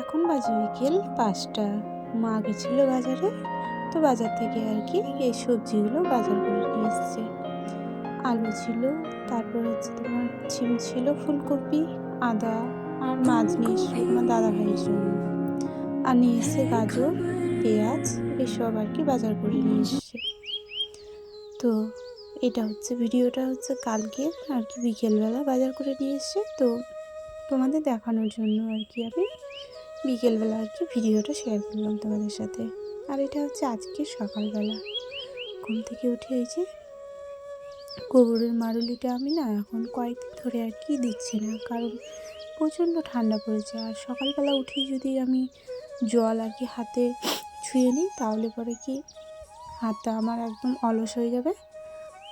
এখন বাজে বিকেল পাঁচটা। মা গেছিল বাজারে, তো বাজার থেকে আর কি এই সবজিগুলো বাজার করে নিয়ে এসছে। আলু ছিল, তারপর হচ্ছে তোমার ছিম ছিল, ফুলকপি, আদা আর মাছ নিয়ে এসছে তোমার দাদা ভাইয়ের জন্য। আর নিয়ে এসছে গাজর, পেঁয়াজ, এসব আর কি বাজার করে নিয়ে এসছে। তো এটা হচ্ছে ভিডিওটা হচ্ছে কালকে আর কি বিকেলবেলা বাজার করে নিয়ে এসছে। তো তোমাদের দেখানোর জন্য আর কি আমি বিকেলবেলা আর কি ভিডিওটা শেয়ার করলাম তোমাদের সাথে। আর এটা হচ্ছে আজকে সকালবেলা। ঘুম থেকে উঠে এই যে গোবরের মারুলিটা আমি না এখন কয়েকদিন ধরে আর কি দিচ্ছি না, কারণ প্রচণ্ড ঠান্ডা পড়েছে। আর সকালবেলা উঠেই যদি আমি জল আর কি হাতে ছুঁয়ে নিই, তাহলে পরে কি হাতটা আমার একদম অলস হয়ে যাবে।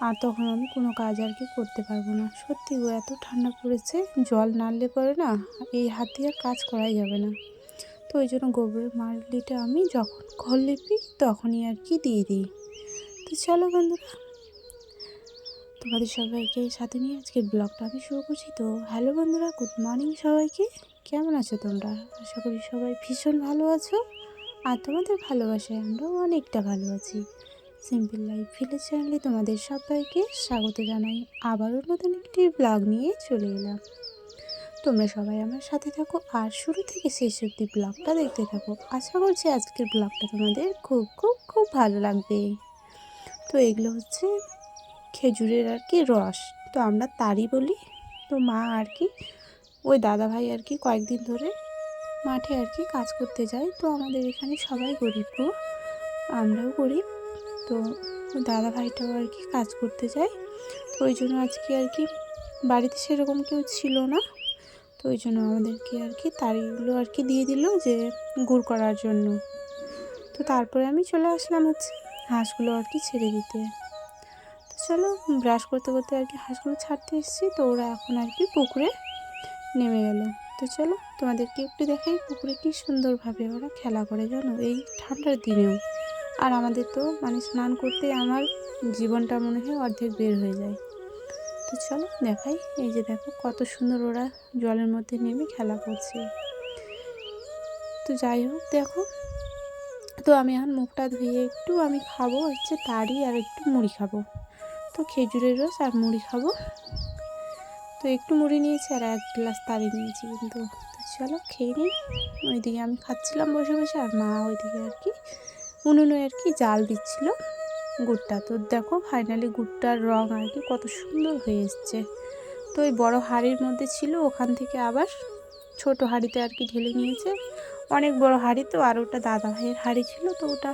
আর তখন আমি কোনো কাজ আর কি করতে পারব না। সত্যি গো, এত ঠান্ডা পড়েছে, জল নাড়লে পরে না এই হাত দিয়ে কাজ করাই যাবে না। তো ওই জন্য গোবরের মারলিটা আমি যখন ঘর লিপি তখনই আর কি দিয়ে দিই। তো চলো বন্ধুরা, তোমাদের সবাইকে সাথে নিয়ে আজকে ব্লগটা আমি শুরু করছি। তো হ্যালো বন্ধুরা, গুড মর্নিং সবাইকে। কেমন আছো তোমরা? আশা করি সবাই ভীষণ ভালো আছো। আর তোমাদের ভালোবাসায় আমরাও অনেকটা ভালো আছি। সিম্পল লাইফ ভিলেজ চ্যানেলে তোমাদের সবাইকে স্বাগত জানাই। আবারও নতুন একটি ব্লগ নিয়ে চলে এলাম। তোমরা সবাই আমার সাথে থাকো। আর শুরু থেকে শেষ অব্দি ব্লগটা দেখতে থাকো। আশা করছি আজকের ব্লগটা তোমাদের খুব খুব খুব ভালো লাগবে। তো এগুলো হচ্ছে খেজুরের আর কি রস। তো আমরা তারই বলি। তো মা আর কি, ওই দাদা ভাই আর কি কয়েকদিন ধরে মাঠে আর কি কাজ করতে যায়। তো আমাদের এখানে সবাই গরিব গো, আমরাও গরিব। তো দাদা ভাইটাও আর কি কাজ করতে যায়। তো ওই জন্য আজকে আর কি বাড়িতে সেরকম কেউ ছিল না। তো ওই জন্য আমাদেরকে আর কি তারিগুলো আর কি দিয়ে দিল যে গুড় করার জন্য। তো তারপরে আমি চলে আসলাম হচ্ছে হাঁসগুলো আর কি ছেড়ে দিতে। তো চলো ব্রাশ করতে করতে আর কি হাঁসগুলো ছাড়তে এসেছি, তো ওরা এখন আর কি পুকুরে নেমে গেল। তো চলো তোমাদেরকে একটু দেখাই পুকুরে কি সুন্দরভাবে ওরা খেলা করে জানো এই ঠান্ডার দিনেও। আর আমাদের তো মানে স্নান করতে আমার জীবনটা মনে হয় অর্ধেক বের হয়ে যায়। তো চলো দেখাই। এই যে দেখো কত সুন্দর ওরা জলের মধ্যে নেমে খেলা করছে। তো যাই হোক দেখো। তো আমি এখন মুখটা ধুয়ে একটু আমি খাব, হচ্ছে তারই আর একটু মুড়ি খাব। তো খেজুরের রস আর মুড়ি খাব। তো একটু মুড়ি নিয়েছি আর এক গ্লাস তারি নিয়েছি কিন্তু। তো চলো খেয়ে নিই। ওইদিকে আমি খাচ্ছিলাম বসে বসে আর মা ওইদিকে আর কি, উনুনে আর কি জাল দিচ্ছিল। গুড়টা। তো দেখো ফাইনালি গুড়টার রং আর কি কত সুন্দর হয়ে এসছে। তো ওই বড় হাঁড়ির মধ্যে ছিল, ওখান থেকে আবার ছোট হাঁড়িতে আর কি ঢেলে নিয়েছে। অনেক বড় হাঁড়ি তো, আর ওটা দাদা ভাইয়ের হাঁড়ি ছিল, তো ওটা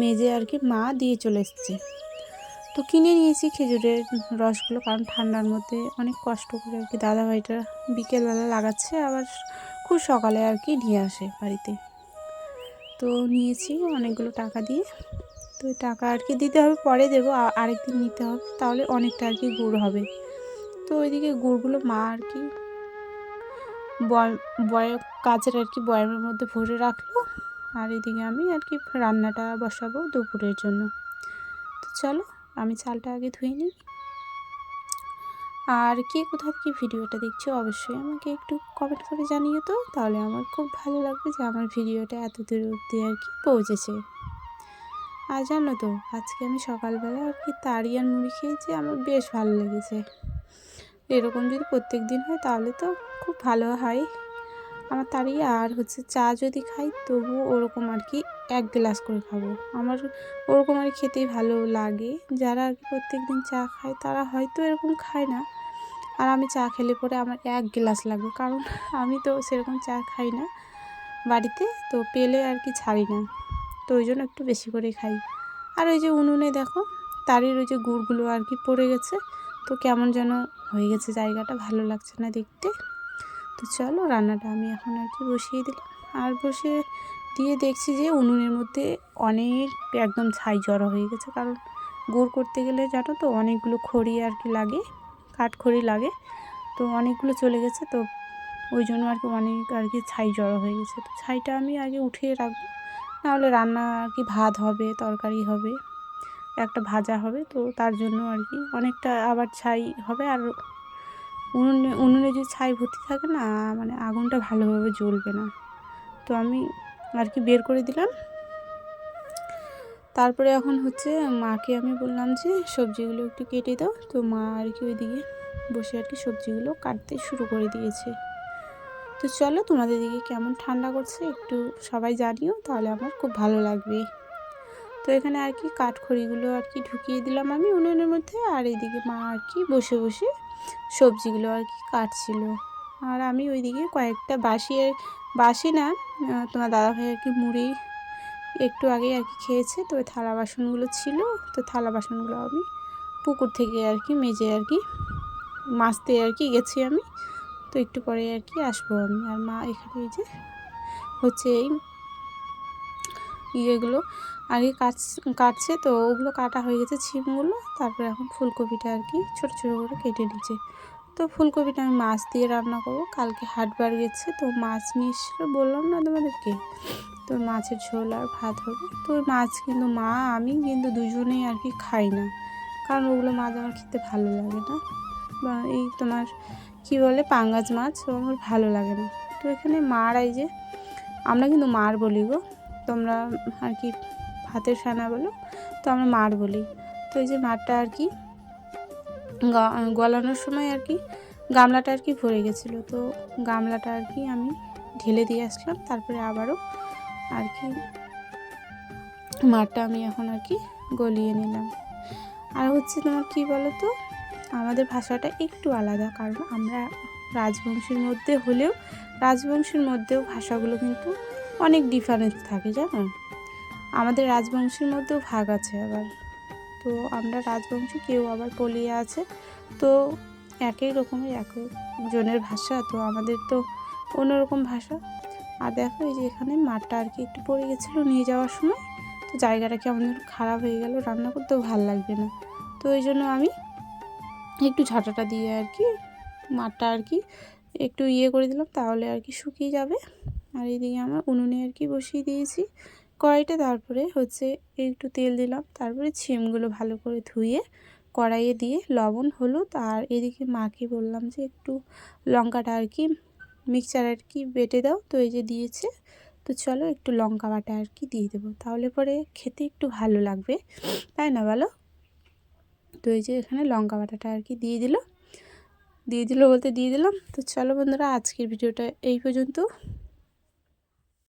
মেজে আর কি মা দিয়ে চলে এসছে। তো কিনে নিয়েছি খেজুরের রসগুলো, কারণ ঠান্ডার মধ্যে অনেক কষ্ট করে আর কি দাদা ভাইটা বিকেলবেলা লাগাচ্ছে, আবার খুব সকালে আর কি নিয়ে আসে বাড়িতে। তো নিয়েছি অনেকগুলো টাকা দিয়ে। তো টাকা আর কি দিতে হবে, পরে দেবো আরেকদিন নিতে হবে, তাহলে অনেকটা আর কি গুড় হবে। তো ওইদিকে গুড়গুলো মা আর কি বয় কাচের আর কি বয়ামের মধ্যে ভরে রাখল, আর এদিকে আমি আর কি রান্নাটা বসাবো দুপুরের জন্য। তো চলো, আমি চালটা আগে ধুয়ে নিই। আর কে কোথা থেকে ভিডিওটা দেখছ অবশ্যই আমাকে একটু কমেন্ট করে জানিয়ে তো, তাহলে আমার খুব ভালো লাগবে যে আমার ভিডিওটা এত দূর অবধি আর কি পৌঁছেছে। আর জানো তো, আজকে আমি সকালবেলা আর কি তাড়ি আর মুড়ি খেয়েছি, আমার বেশ ভালো লেগেছে। এরকম যদি প্রত্যেক দিন হয় তাহলে তো খুব ভালো হয়। আমার তাড়ি আর হচ্ছে চা যদি খাই তবু ওরকম আর কি এক গ্লাস করে খাব। আমার ওরকম আর খেতেই ভালো লাগে। যারা আর কি প্রত্যেক দিন চা খায় তারা হয়তো এরকম খায় না। আর আমি চা খেলে পরে আমার এক গ্লাস লাগবে, কারণ আমি তো সেরকম চা খাই না বাড়িতে, তো পেলে আর কি ছাড়ি না। তো ওই জন্য একটু বেশি করে খাই। আর ওই যে উনুনে দেখো, তারের ওই যে গুড়গুলো আর কি পড়ে গেছে। তো কেমন যেন হয়ে গেছে জায়গাটা, ভালো লাগছে না দেখতে। তো চলো রান্নাটা আমি এখন আর কি বসিয়ে দিলাম। আর বসে দিয়ে দেখছি যে উনুনের মধ্যে অনেক একদম ছাই জড়ো হয়ে গেছে। কারণ গুড় করতে গেলে জানো তো অনেকগুলো খড়ি আর কি লাগে, কাঠখড়ি লাগে। তো অনেকগুলো চলে গেছে, তো ওই জন্য আর কি অনেক আর কি ছাই জড়ো হয়ে গেছে। তো ছাইটা আমি আগে উঠিয়ে রাখব। নাহলে রান্না আর কি ভাত হবে, তরকারি হবে, একটা ভাজা হবে, তো তার জন্য আর কি অনেকটা আবার ছাই হবে আর উনুনে উনুনে যদি ছাই ভর্তি থাকে না মানে আগুনটা ভালোভাবে জ্বলবে না। তো আমি আর কি বের করে দিলাম। তারপরে এখন হচ্ছে মাকে আমি বললাম যে, সবজিগুলো একটু কেটে দাও। তো মা আর কি ওইদিকে বসে আর কি সবজিগুলো কাটতে শুরু করে দিয়েছে। তো চলো তোমাদের দিকে কেমন ঠান্ডা করছে একটু সবাই জানিও, তাহলে আমার খুব ভালো লাগবে। তো এখানে আর কি কাঠখড়িগুলো আর কি ঢুকিয়ে দিলাম আমি উনুনের মধ্যে, আর এইদিকে মা আর কি বসে বসে সবজিগুলো আর কি কাটছিল। আর আমি ওইদিকে কয়েকটা বাসি বাসি না তোমার দাদাভাই আর কি মুড়ি একটু আগে আর কি খেয়েছে, তো থালা বাসনগুলো ছিল, তো থালা বাসনগুলো আমি পুকুর থেকে আর কি মেজে আর কি মাছতে আর কি গেছি আমি। তো একটু পরে আর কি আসব আমি। আর মা এখানে এই যে হচ্ছে এই ইয়েগুলো আগে কাট কাটছে তো ওগুলো কাটা হয়ে গেছে ছিমগুলো, তারপরে এখন ফুলকপিটা আর কি ছোটো ছোটো করে কেটে নিচ্ছে। তো ফুলকপিটা আমি মাছ দিয়ে রান্না করব। কালকে হাটবার গেছে তো মাছ নিয়ে এসেছিল, বললাম না তোমাদেরকে? তো মাছের ঝোল আর ভাত হবে। তো ওই মাছ কিন্তু মা, আমি কিন্তু দুজনেই আর কি খাই না। কারণ ওগুলো মাছ আমার খেতে ভালো লাগে না। এই তোমার কি বলে পাঙ্গাজ মাছ আমার ভালো লাগে না। তো এখানে মার এই যে, আমরা কিন্তু মার বলি গো। তোমরা আর কি ভাতের সানা বলো, তো আমরা মার বলি। তো এই যে মারটা আর কি গলানোর সময় আর কি গামলাটা আর কি ভরে গেছিল। তো গামলাটা আর কি আমি ঢেলে দিয়ে আসলাম, তারপরে আবারও আর কি মারটা আমি এখন আর কি গলিয়ে নিলাম। আর হচ্ছে তোমার কি বলো তো আমাদের ভাষাটা একটু আলাদা, কারণ আমরা রাজবংশের মধ্যে হলেও, রাজবংশের মধ্যেও ভাষাগুলো কিন্তু অনেক ডিফারেন্স থাকে, জানো? আমাদের রাজবংশের মধ্যেও ভাগ আছে আবার। তো আমরা রাজবংশ কেউ আবার পলিয়ে আছে, তো একই রকমের এক জনের ভাষা, তো আমাদের তো অন্যরকম ভাষা। আর দেখো এই যে এখানে মাঠটা আর কি একটু পড়ে গেছিল নিয়ে যাওয়ার সময়, তো জায়গাটা কি আমাদের খারাপ হয়ে গেল, রান্না করতেও ভালো লাগবে না। তো ওই জন্য আমি একটু ঝাঁটাটা দিয়ে আর কি, মাঠটা আর কি একটু ইয়ে করে দিলাম, তাহলে আর কি শুকিয়ে যাবে। আর এইদিকে আমার উনুনে আর কি বসিয়ে দিয়েছি কড়াইটা, তারপরে হচ্ছে একটু তেল দিলাম, তারপরে ছিমগুলো ভালো করে ধুয়ে কড়াইয়ে দিয়ে লবণ, হলুদ আর এদিকে মাকে বললাম যে একটু লঙ্কাটা আর কি মিক্সচার আর কি বেটে দাও, তো এই যে দিয়েছে, তো চলো একটু লঙ্কা বাটা আর কি দিয়ে দেবো, তাহলে পরে খেতে একটু ভালো লাগবে, তাই না বলো? তো এই যে এখানে লঙ্কা বাটাটা আর কি দিয়ে দিল। দিয়ে দিল বলতে দিয়ে দিলাম। তো চলো বন্ধুরা, আজকের ভিডিওটা এই পর্যন্ত।